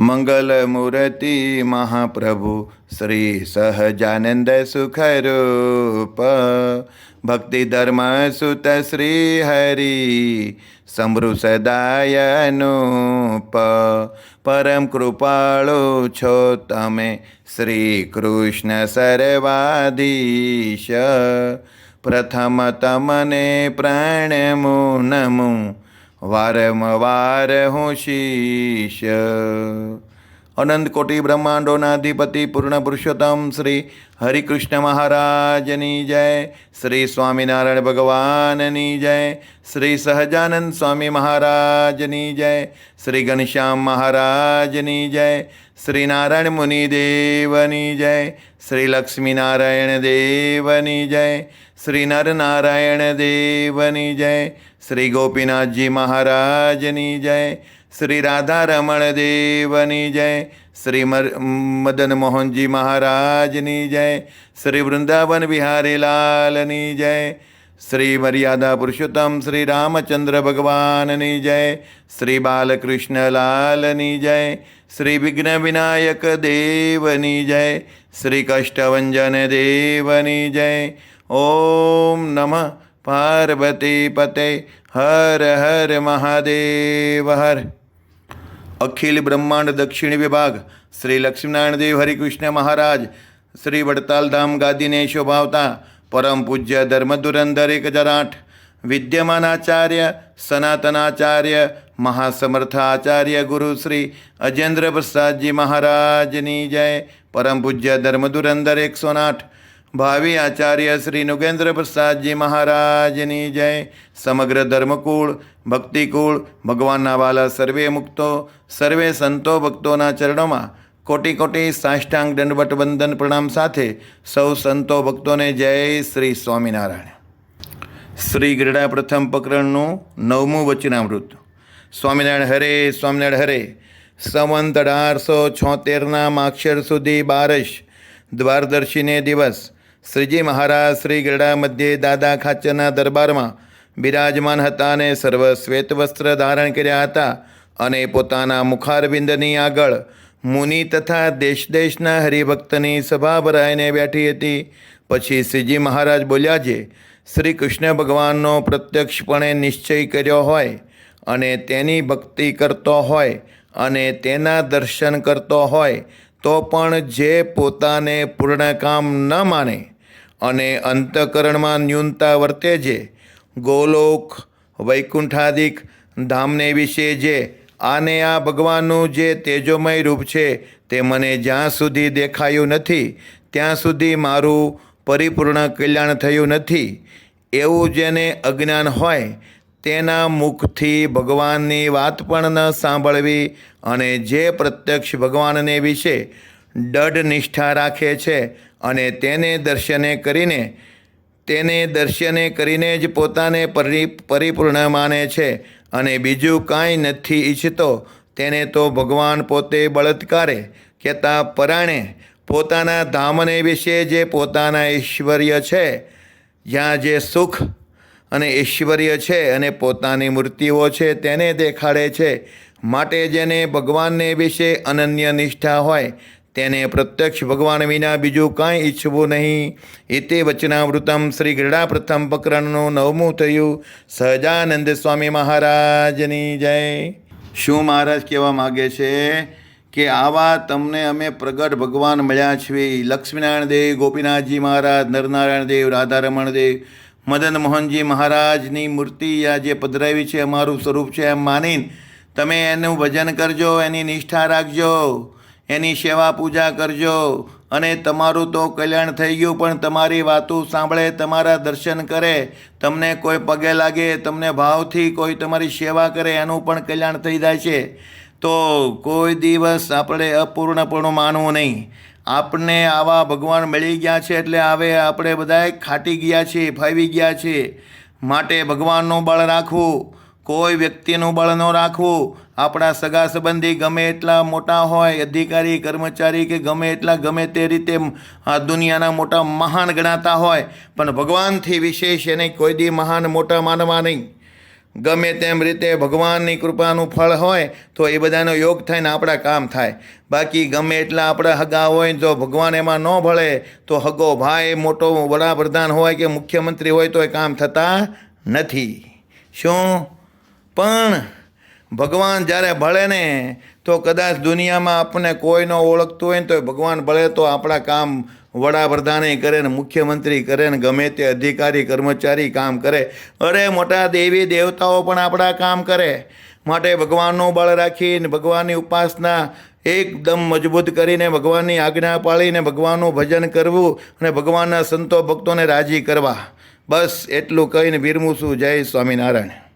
મંગલમૂર્તિ મહાપ્રભુ શ્રી સહજાનંદ સુખરૂપ. ભક્તિ ધર્મ સુત શ્રી હરિ સમૃ સદાયનુપ પરમ કૃપાળુ છો તમે શ્રી કૃષ્ણ સર્વાધીશ. પ્રથમ તમને પ્રણમું નમું વારંવાર હું શીશ. અનંત કોટી બ્રહ્માંડોના અધિપતિ પૂર્ણ પુરુષોત્તમ શ્રી હરિકૃષ્ણ મહારાજની જય, શ્રી સ્વામિનારાયણ ભગવાનની જય, શ્રી સહજાનંદ સ્વામી મહારાજની જય, શ્રી ઘનશ્યામ મહારાજની જય, શ્રી નારાયણ મુનિ દેવની જય, શ્રી લક્ષ્મીનારાયણ દેવની જય, શ્રી નરનારાયણ દેવની જય, શ્રી ગોપીનાથજી મહારાજની જય શ્રી રાધારમણ દેવની જય, શ્રી મદન મોહનજી મહારાજની જય, શ્રી વૃંદાવન બિહારી લાલની જય, શ્રી મર્યાદા પુરુષોત્તમ શ્રી રામચંદ્ર ભગવાનની જય, શ્રી બાલકૃષ્ણ લાલની જય, શ્રી વિઘ્ન વિનાયક દેવની જય, શ્રી કષ્ટભંજન દેવની જય. ઓમ નમઃ પાર્વતી પતે, હર હર મહાદેવ હર. અખિલ બ્રહ્માંડ દક્ષિણ વિભાગ, શ્રી લક્ષ્મીનારાયણ દેવ હરિકૃષ્ણ મહારાજ, શ્રી વડતાલધામ ગાદીને શોભાવતા પરમ પૂજ્ય ધર્મધુરંધર એક હજાર આઠ, વિદ્યમાન આચાર્ય સનાતનાચાર્ય મહાસમર્થ આચાર્ય ગુરુ શ્રી અજેન્દ્ર પ્રસાદજી મહારાજની જય, પરમ પૂજ્ય ધર્મધુરંધર એકસો આઠ ભાવિ આચાર્ય શ્રી નુગેન્દ્ર પ્રસાદજી મહારાજની જય. સમગ્ર ધર્મકુળ, ભક્તિકુળ, ભગવાનના વાલા સર્વે મુક્તો, સર્વે સંતો ભક્તોના ચરણોમાં કોટી કોટી સાષ્ટાંગ દંડવટ વંદન પ્રણામ સાથે સૌ સંતો ભક્તોને જય શ્રી સ્વામિનારાયણ. શ્રી ગરડા પ્રથમ પ્રકરણનું નવમું વચનામૃત. સ્વામિનારાયણ હરે સ્વામિનારાયણ હરે. સંવંત અઢારસો છોતેરના માક્ષર સુધી બારસ દ્વારદર્શીને દિવસ. શ્રીજી મહારાજ શ્રી ગરડા મધ્યે દાદા ખાચરના દરબારમાં બિરાજમાન હતા અને સર્વ શ્વેત વસ્ત્ર ધારણ કર્યા હતા અને પોતાના મુખારબિંદની આગળ મુનિ તથા દેશ દેશના હરિભક્તની સભા ભરાઈને બેઠી હતી. પછી શ્રીજી મહારાજ બોલ્યા છે, શ્રી કૃષ્ણ ભગવાનનો પ્રત્યક્ષપણે નિશ્ચય કર્યો હોય અને તેની ભક્તિ કરતો હોય અને તેના દર્શન કરતો હોય તો પણ જે પોતાને પૂર્ણ કામ ન માને અને અંતઃકરણમાં ન્યૂનતા વર્તે છે. ગોલોક વૈકુંઠાદિક ધામને વિશે જે આને આ ભગવાનનું જે તેજોમય રૂપ છે તે મને જ્યાં સુધી દેખાયું નથી, ત્યાં સુધી મારું પરિપૂર્ણ કલ્યાણ થયું નથી. એવું જેને અજ્ઞાન હોય, તેના મુખથી ભગવાનની વાત પણ ન સાંભળવી અને જે પ્રત્યક્ષ ભગવાનને વિશે દઢ નિષ્ઠા રાખે છે અને તેને દર્શને કરીને, તેને દર્શને કરીને જ પોતાને પરિ, પરિપૂર્ણ માને છે અને બીજું કાંઈ નથી ઈચ્છતો. તેને તો ભગવાન પોતે બળત્કારે કહેતા, પરાણે, પોતાના ધામને વિશે જે પોતાના ઐશ્વર્ય છે, જ્યાં જે સુખ અને ઐશ્વર્ય છે અને પોતાની મૂર્તિઓ છે તેને દેખાડે છે. માટે જેને ભગવાનને વિશે અનન્ય નિષ્ઠા હોય તેને પ્રત્યક્ષ ભગવાન વિના બીજું કાંઈ ઈચ્છવું નહીં. એતે વચનાવૃતમ શ્રી ગરડા પ્રથમ પ્રકરણનું નવમું થયું. સહજાનંદ સ્વામી મહારાજની જય. શું મહારાજ કહેવા માગે છે કે આવા તમને અમે પ્રગટ ભગવાન મળ્યા છીએ. લક્ષ્મીનારાયણ દેવ, ગોપીનાથજી મહારાજ, નરનારાયણ દેવ, રાધારમણ દેવ, મદન મોહનજી મહારાજની મૂર્તિ આ જે પધરાવી છે, અમારું સ્વરૂપ છે એમ માનીને તમે એનું ભજન કરજો, એની નિષ્ઠા રાખજો. એની સેવા પૂજા કરજો. અને તમારું તો કલ્યાણ થઈ ગયું, પણ તમારી વાતો સાંભળે, તમારા દર્શન કરે. તમને કોઈ પગે લાગે, તમને ભાવથી કોઈ તમારી સેવા કરે, એનું પણ કલ્યાણ થઈ જાય છે. તો કોઈ દિવસ આપણે અપૂર્ણપણું માનવું નહીં. આપણને આવા ભગવાન મળી ગયા છે, એટલે હવે આપણે બધાએ ખાટી ગયા છીએ, ફાવી ગયા છીએ. માટે ભગવાનનું બળ રાખવું. કોઈ વ્યક્તિનું બળ ન રાખવું. આપણા સગા સંબંધી ગમે એટલા મોટા હોય, અધિકારી, કર્મચારી કે ગમે એટલા ગમે તે રીતે આ દુનિયાના મોટા મહાન ગણાતા હોય, પણ ભગવાનથી વિશેષ એને કોઈ દી મહાન મોટા માનવા નહીં. ગમે તેમ રીતે ભગવાનની કૃપાનું ફળ હોય, તો એ બધાનો યોગ થાય ને આપણા કામ થાય. બાકી ગમે એટલા આપણા હગા હોય, જો ભગવાન એમાં ન ભળે, તો હગો ભાઈ મોટો વડાપ્રધાન હોય કે મુખ્યમંત્રી હોય, તો એ કામ થતા નથી. શું? પણ ભગવાન જ્યારે ભળે ને, તો કદાચ દુનિયામાં આપણને કોઈ ન ઓળખતું હોય ને તો ભગવાન ભળે તો આપણા કામ વડાપ્રધાને કરે ને, મુખ્યમંત્રી કરે ને, ગમે તે અધિકારી, કર્મચારી કામ કરે. અરે મોટા દેવી દેવતાઓ પણ આપણા કામ કરે. માટે ભગવાનનું બળ રાખીને, ભગવાનની ઉપાસના એકદમ મજબૂત કરીને, ભગવાનની આજ્ઞા પાળીને, ભગવાનનું ભજન કરવું અને ભગવાનના સંતો ભક્તોને રાજી કરવા. બસ એટલું કહીને વિરમું છું. જય સ્વામિનારાયણ.